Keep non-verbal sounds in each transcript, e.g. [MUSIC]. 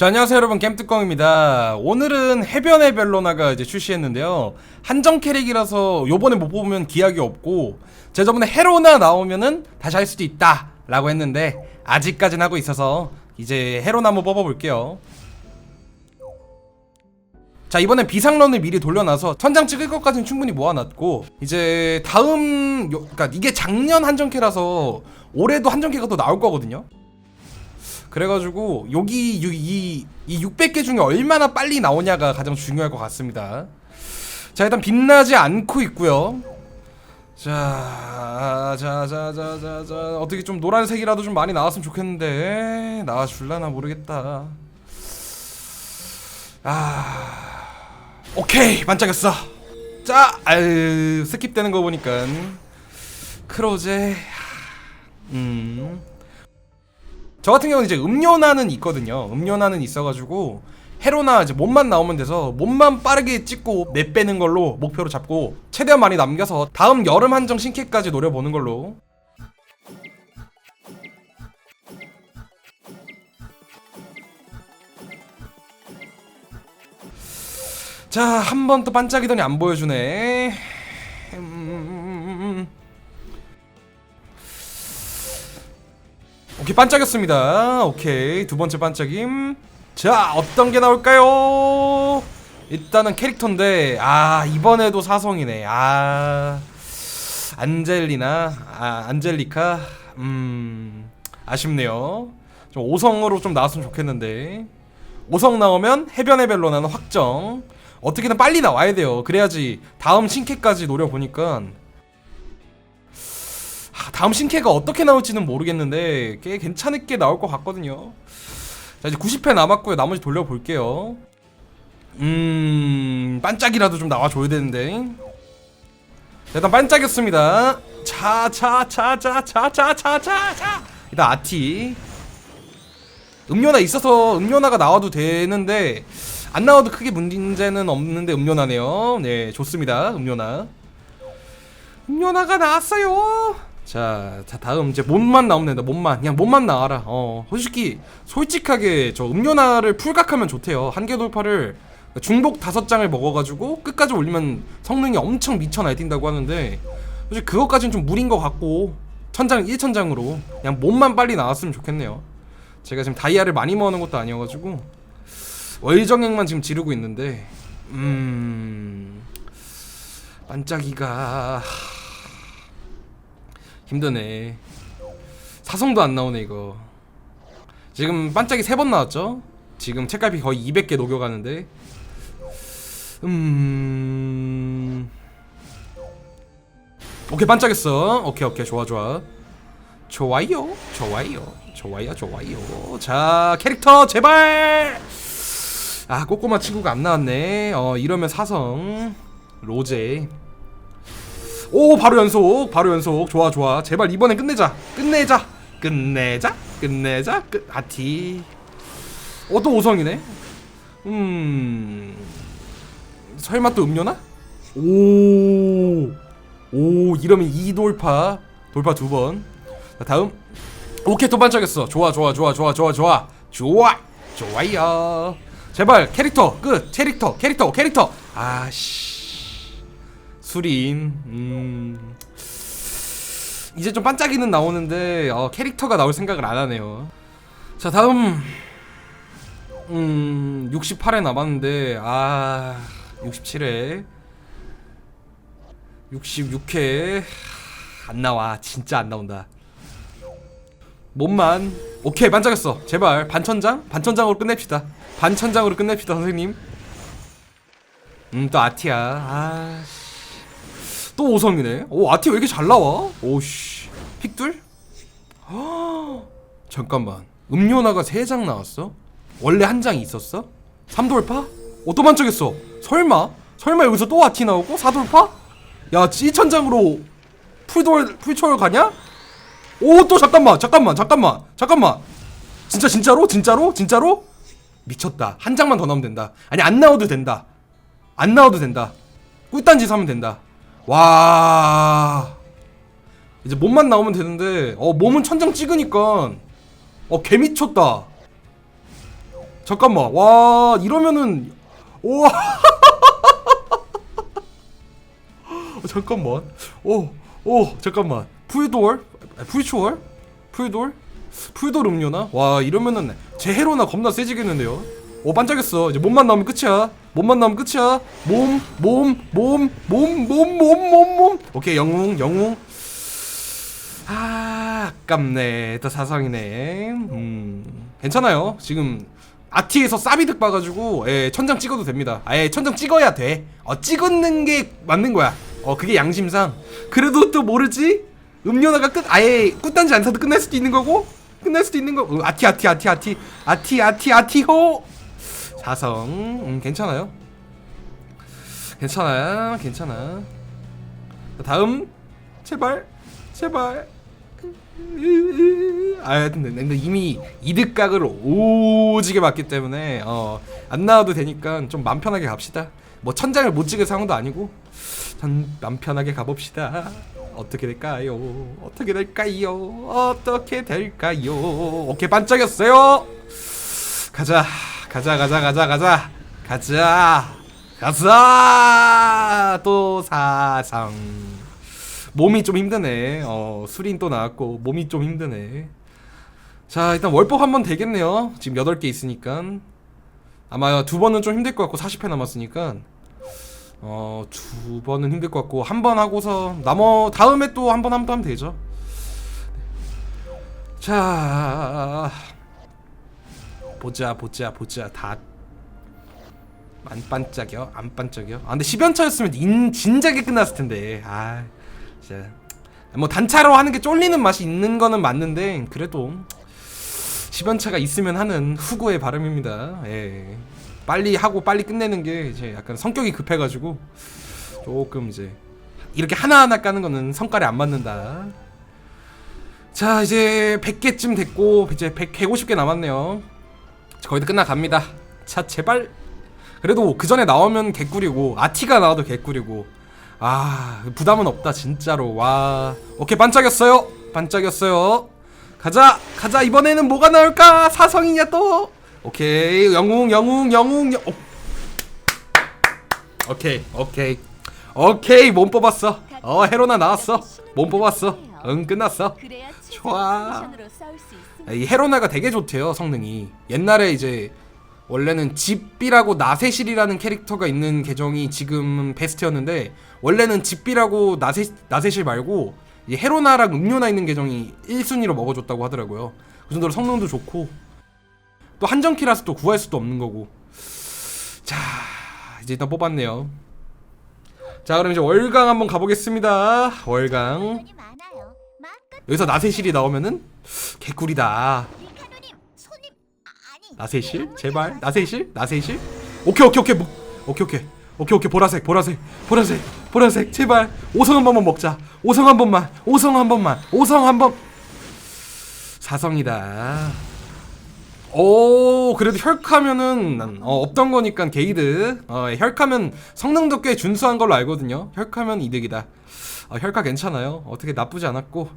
자, 안녕하세요 여러분. 겜뚜껑입니다. 오늘은 해변의 벨로나가 이제 출시했는데요. 한정 캐릭이라서 요번에 못 뽑으면 기약이 없고 제가 저번에 헤로나 나오면은 다시 할 수도 있다 라고 했는데 아직까진 하고 있어서 이제 헤로나 한번 뽑아볼게요. 자 이번엔 비상런을 미리 돌려놔서 천장 찍을 것까지는 충분히 모아놨고 이제 다음 요, 그러니까 이게 작년 한정캐라서 올해도 한정캐가 또 나올 거거든요 그래가지고 여기 이, 이, 이 600개 중에 얼마나 빨리 나오냐가 가장 중요할 것 같습니다. 자 일단 빛나지 않고 있고요. 자, 자, 자, 자, 자, 자, 어떻게 좀 노란색이라도 좀 많이 나왔으면 좋겠는데 나와줄라나 모르겠다. 아, 오케이 반짝였어. 자, 아유 스킵되는 거 보니까 크로제, 음. 저 같은 경우는 이제 음료나는 있거든요. 음료나는 있어가지고 헤로나 이제 몸만 나오면 돼서 몸만 빠르게 찍고 내 빼는 걸로 목표로 잡고 최대한 많이 남겨서 다음 여름 한정 신캐까지 노려보는 걸로. 자, 한 번 또 반짝이더니 안 보여주네. 음... 오케이 반짝였습니다. 오케이 두 번째 반짝임. 자 어떤 게 나올까요? 일단은 캐릭터인데 아 이번에도 사성이네. 아 안젤리나 아 안젤리카? 음 아쉽네요. 좀 5성으로 좀 나왔으면 좋겠는데. 5성 나오면 해변의 벨로나는 확정. 어떻게든 빨리 나와야 돼요. 그래야지 다음 신캐까지 노려보니까 아, 다음 신캐가 어떻게 나올지는 모르겠는데 꽤 괜찮게 나올 것 같거든요. 자 이제 90회 남았고요. 나머지 돌려볼게요. 음 반짝이라도 좀 나와줘야 되는데. 자, 일단 반짝였습니다. 자자자자자자자자 일단 아티. 음료나 있어서 음료나가 나와도 되는데 안 나와도 크게 문제는 없는데 음료나네요. 네 좋습니다. 음료나. 음료나가 나왔어요. 자, 자 다음 이제 몸만 나오면 된다. 몸만 그냥 몸만 나와라. 어, 솔직히 솔직하게 저 음료나를 풀각하면 좋대요. 한계 돌파를 중복 다섯 장을 먹어가지고 끝까지 올리면 성능이 엄청 미쳐 날뛴다고 하는데 솔직히 그것까지는 좀 무리인 것 같고 천장 1천장으로 그냥 몸만 빨리 나왔으면 좋겠네요. 제가 지금 다이아를 많이 모아놓은 것도 아니어가지고 월정액만 지금 지르고 있는데 음 반짝이가 힘드네. 사성도 안 나오네 이거. 지금 반짝이 세번 나왔죠? 지금 책갈피 거의 200개 녹여가는데. 음... 오케이 반짝였어. 오케이 오케이. 좋아 좋아. 좋아요 좋아요. 좋아요 좋아요. 자 캐릭터 제발! 아 꼬꼬마 친구가 안 나왔네. 어 이러면 사성 로제 오 바로 연속 바로 연속. 좋아 좋아. 제발 이번엔 끝내자. 끝내자. 끝내자. 끝내자. 끝 아티. 어또 5성이네. 음. 설마 또 음료나? 오, 오 이러면 2 돌파. 돌파 두번. 다음. 오케이 또 반짝였어. 좋아 좋아 좋아 좋아 좋아 좋아. 좋아. 좋아요. 제발 캐릭터. 끝. 캐릭터 캐릭터 캐릭터. 아씨 수린 음. 이제 좀 반짝이는 나오는데 어, 캐릭터가 나올 생각을 안 하네요. 자 다음. 음 68회 남았는데 아 67회 66회 안 나와. 진짜 안 나온다. 몸만. 오케이 반짝였어. 제발 반천장? 반천장으로 끝냅시다. 반천장으로 끝냅시다 선생님. 음 또 아티야. 아씨 또 5성이네. 오, 아티 왜 이렇게 잘 나와? 오씨. 픽둘? 허, [GASPS] 잠깐만. 음료나가 3장 나왔어? 원래 한 장이 있었어? 3돌파? 어, 또 반짝했어. 설마? 설마 여기서 또 아티 나오고? 4돌파? 야, 2천장으로 풀돌, 풀초월 가냐? 오, 또 잠깐만, 잠깐만, 잠깐만, 잠깐만. 진짜, 진짜로? 진짜로? 진짜로? 미쳤다. 한 장만 더 나오면 된다. 아니, 안 나와도 된다. 안 나와도 된다. 꿀단지 사면 된다. 와. 이제 몸만 나오면 되는데 어 몸은 천장 찍으니까 어 개미쳤다. 잠깐만. 와 이러면은 우와. [LAUGHS] 어, 잠깐만. 오오 잠깐만. 푸이돌 푸이추얼 푸이돌 푸이돌 음료나? 와 이러면은 제 헤로나 겁나 세지겠는데요 오 반짝였어. 이제 몸만 나오면 끝이야. 몸만 나오면 끝이야. 몸 몸 몸 몸 몸 몸 몸몸. 오케이 영웅 영웅. 아 아깝네. 또 사성이네. 음. 괜찮아요. 지금 아티에서 싸비득 봐가지고 예, 천장 찍어도 됩니다. 아예 천장 찍어야 돼어 찍는 게 맞는 거야. 어 그게 양심상. 그래도 또 모르지? 음료나가 끝 아예 끝단지 안 사도 끝날 수도 있는 거고? 끝날 수도 있는 거 어, 아티 아티 아티 아티. 아티 아티 아티호 사성. 음 괜찮아요. 괜찮아 괜찮아 자, 다음. 제발. 제발. 아 근데, 근데 이미 이득각을 오지게 봤기 때문에 어, 안 나와도 되니까 좀 맘 편하게 갑시다. 뭐 천장을 못 찍을 상황도 아니고 맘 편하게 가봅시다. 어떻게 될까요? 어떻게 될까요? 어떻게 될까요? 오케이 반짝였어요. 가자 가자 가자 가자 가자. 가자. 가자. 또 사상. 몸이 좀 힘드네. 어 수린 또 나왔고 몸이 좀 힘드네. 자 일단 월법 한 번 되겠네요. 지금 8개 있으니까. 아마 두 번은 좀 힘들 것 같고 40회 남았으니까. 어 두 번은 힘들 것 같고 한 번 하고서 나머 다음에 또 한 번 하면 되죠. 자 보자 보자 보자. 다 안 반짝여 안 반짝여. 아 근데 10연차였으면 인 진작에 끝났을 텐데. 아 진짜. 뭐 단차로 하는 게 쫄리는 맛이 있는 거는 맞는데 그래도 10연차가 있으면 하는 후구의 바람입니다. 예. 빨리 하고 빨리 끝내는 게 이제 약간 성격이 급해가지고 조금 이제 이렇게 하나하나 까는 거는 성깔에 안 맞는다. 자 이제 100개쯤 됐고 이제 100, 150개 남았네요 거의 다 끝나갑니다. 자 제발. 그래도 그 전에 나오면 개꿀이고 아티가 나와도 개꿀이고. 아 부담은 없다 진짜로. 와 오케이 반짝였어요. 반짝였어요. 가자 가자. 이번에는 뭐가 나올까? 사성이냐 또? 오케이 영웅 영웅 영웅 영... 오. 오케이 오케이. 오케이 몸 뽑았어 어 헤로나 나왔어 몸 뽑았어 응 끝났어 좋아. 이 헤로나가 되게 좋대요 성능이 옛날에 이제 원래는 집비라고 나세실이라는 캐릭터가 있는 계정이 지금 베스트였는데 원래는 집비라고 나세 나세실 말고 이 헤로나랑 음료나 있는 계정이 1순위로 먹어줬다고 하더라고요. 그 정도로 성능도 좋고 또 한정키라서 또 구할 수도 없는 거고. 자 이제 일단 뽑았네요. 자 그럼 이제 월강 한번 가보겠습니다. 월강. 여기서 나세실이 나오면은 개꿀이다. 나세실? 제발? 나세실? 나세실? 오케이 오케이 오케이. 뭐, 오케이 오케이. 오케이 오케이. 보라색 보라색 보라색 보라색. 제발. 오성 한 번만 먹자. 오성 한 번만 오성 한 번만 오성 한번. 사성이다 오 그래도 혈카면은 어, 없던 거니까 게이드 어, 혈카면 성능도 꽤 준수한 걸로 알거든요. 혈카면 이득이다. 어, 혈카 괜찮아요. 어떻게 나쁘지 않았고.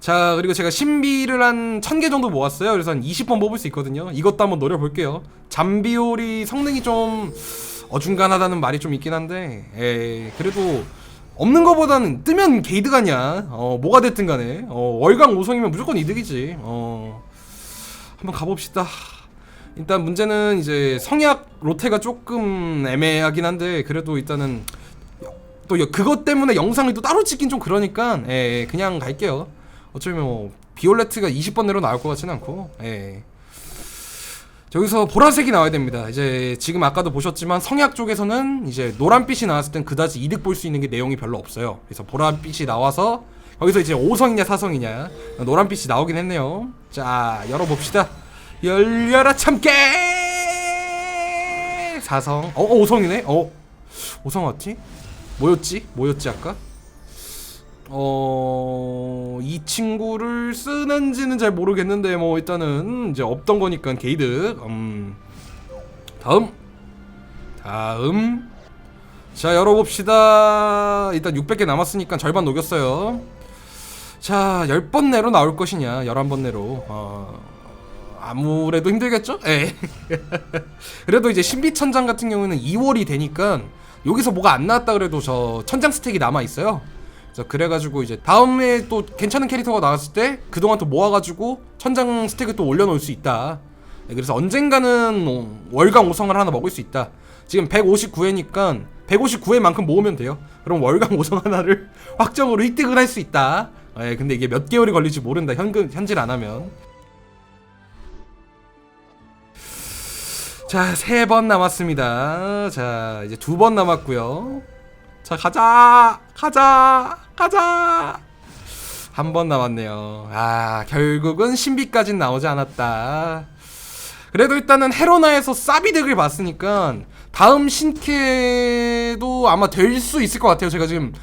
자 그리고 제가 신비를 한 1000개 정도 모았어요. 그래서 한 20번 뽑을 수 있거든요. 이것도 한번 노려볼게요. 잠비올이 성능이 좀 어중간하다는 말이 좀 있긴 한데 에 그래도 없는 거보다는 뜨면 게이드 가냐 어 뭐가 됐든 간에. 어 월강 5성이면 무조건 이득이지. 어 한번 가봅시다 일단 문제는 이제 성약 로테가 조금 애매하긴 한데 그래도 일단은 또 여- 그것 때문에 영상을 또 따로 찍긴 좀 그러니까 예, 예, 그냥 갈게요 어차피 뭐 비올레트가 20번 내로 나올 것 같지는 않고 예. 저기서 보라색이 나와야 됩니다. 이제 지금 아까도 보셨지만 성약 쪽에서는 이제 노란빛이 나왔을 땐 그다지 이득 볼 수 있는 게 내용이 별로 없어요. 그래서 보라빛이 나와서 거기서 이제 5성이냐 4성이냐 노란빛이 나오긴 했네요. 자 열어봅시다. 열려라 참깨 4성 어 5성이네 어 5성 왔지? 뭐였지? 뭐였지 아까? 어, 이 친구를 쓰는지는 잘 모르겠는데 뭐 일단은 이제 없던 거니까 게이드. 음. 다음. 다음. 자, 열어봅시다. 일단 600개 남았으니까 절반 녹였어요. 자, 10번 내로 나올 것이냐, 11번 내로. 어, 아무래도 힘들겠죠? 예. [LAUGHS] 그래도 이제 신비천장 같은 경우는 2월이 되니까 여기서 뭐가 안 나왔다 그래도 저 천장 스택이 남아 있어요. 그래서 그래가지고 이제 다음에 또 괜찮은 캐릭터가 나왔을 때 그동안 또 모아가지고 천장 스택을 또 올려놓을 수 있다. 네, 그래서 언젠가는 어, 월강 5성을 하나 먹을 수 있다. 지금 159회니까 159회만큼 모으면 돼요. 그럼 월강 5성 하나를 [LAUGHS] 확정으로 획득을 할 수 있다. 예, 근데 이게 몇 개월이 걸릴지 모른다. 현금 현질 안 하면. 자, 세 번 남았습니다. 자, 이제 두 번 남았고요. 자, 가자! 가자! 가자! 한 번 남았네요. 아, 결국은 신비까진 나오지 않았다. 그래도 일단은 헤로나에서 사비덱을 봤으니까 다음 신캐도 아마 될 수 있을 것 같아요. 제가 지금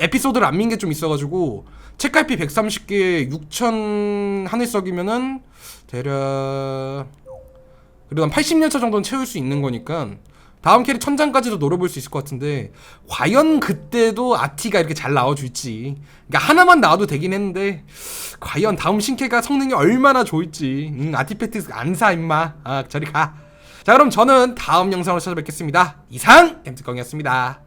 에피소드를 안 민 게 좀 있어가지고 책갈피 130개 6천 하늘석이면은 대략 그래도 한 80년차 정도는 채울 수 있는 거니까 다음 캐릭 천장까지도 노려볼 수 있을 것 같은데 과연 그때도 아티가 이렇게 잘 나와줄지. 그러니까 하나만 나와도 되긴 했는데 과연 다음 신캐가 성능이 얼마나 좋을지. 음, 아티팩트 안 사 임마. 아 저리 가자 그럼 저는 다음 영상으로 찾아뵙겠습니다. 이상 겜트광이었습니다